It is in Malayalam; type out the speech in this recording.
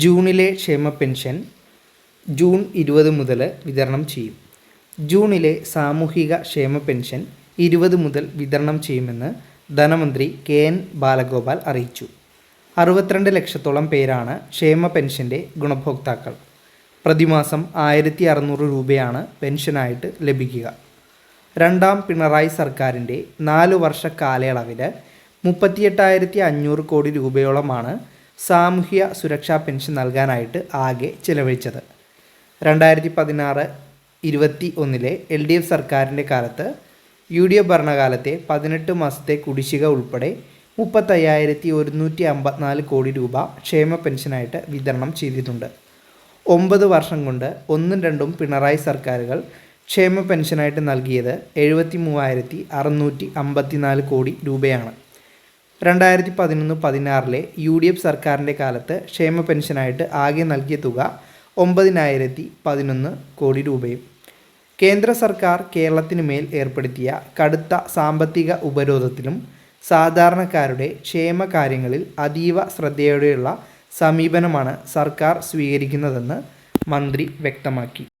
ജൂണിലെ ക്ഷേമ പെൻഷൻ ജൂൺ ഇരുപത് മുതൽ വിതരണം ചെയ്യും. ജൂണിലെ സാമൂഹിക ക്ഷേമ പെൻഷൻ ഇരുപത് മുതൽ വിതരണം ചെയ്യുമെന്ന് ധനമന്ത്രി കെ എൻ ബാലഗോപാൽ അറിയിച്ചു. അറുപത്തിരണ്ട് ലക്ഷത്തോളം പേരാണ് ക്ഷേമ പെൻഷന്റെ ഗുണഭോക്താക്കൾ. പ്രതിമാസം ആയിരത്തി അറുന്നൂറ് രൂപയാണ് പെൻഷനായിട്ട് ലഭിക്കുക. രണ്ടാം പിണറായി സർക്കാരിന്റെ നാല് വർഷ കാലയളവിൽ മുപ്പത്തിയെട്ടായിരത്തി അഞ്ഞൂറ് കോടി രൂപയോളമാണ് സാമൂഹ്യ സുരക്ഷാ പെൻഷൻ നൽകാനായിട്ട് ആകെ ചിലവഴിച്ചത്. രണ്ടായിരത്തി പതിനാറ് ഇരുപത്തി ഒന്നിലെ എൽ ഡി എഫ് സർക്കാരിന്റെ കാലത്ത് യു ഡി എഫ് ഭരണകാലത്തെ പതിനെട്ട് മാസത്തെ കുടിശ്ശിക ഉൾപ്പെടെ മുപ്പത്തയ്യായിരത്തി ഒരുന്നൂറ്റി അമ്പത്തിനാല് കോടി രൂപ ക്ഷേമ പെൻഷനായിട്ട് വിതരണം ചെയ്തിട്ടുണ്ട്. ഒമ്പത് വർഷം കൊണ്ട് ഒന്നും രണ്ടും പിണറായി സർക്കാരുകൾ ക്ഷേമ പെൻഷനായിട്ട് നൽകിയത് എഴുപത്തി മൂവായിരത്തി അറുന്നൂറ്റി അമ്പത്തിനാല് കോടി രൂപയാണ്. രണ്ടായിരത്തി പതിനൊന്ന് പതിനാറിലെ യു ഡി എഫ് സർക്കാരിന്റെ കാലത്ത് ക്ഷേമ പെൻഷനായിട്ട് ആകെ നൽകിയ തുക ഒമ്പതിനായിരത്തി പതിനൊന്ന് കോടി രൂപയും. കേന്ദ്ര സർക്കാർ കേരളത്തിന് മേൽ ഏർപ്പെടുത്തിയ കടുത്ത സാമ്പത്തിക ഉപരോധത്തിലും സാധാരണക്കാരുടെ ക്ഷേമകാര്യങ്ങളിൽ അതീവ ശ്രദ്ധയോടെയുള്ള സമീപനമാണ് സർക്കാർ സ്വീകരിക്കുന്നതെന്ന് മന്ത്രി വ്യക്തമാക്കി.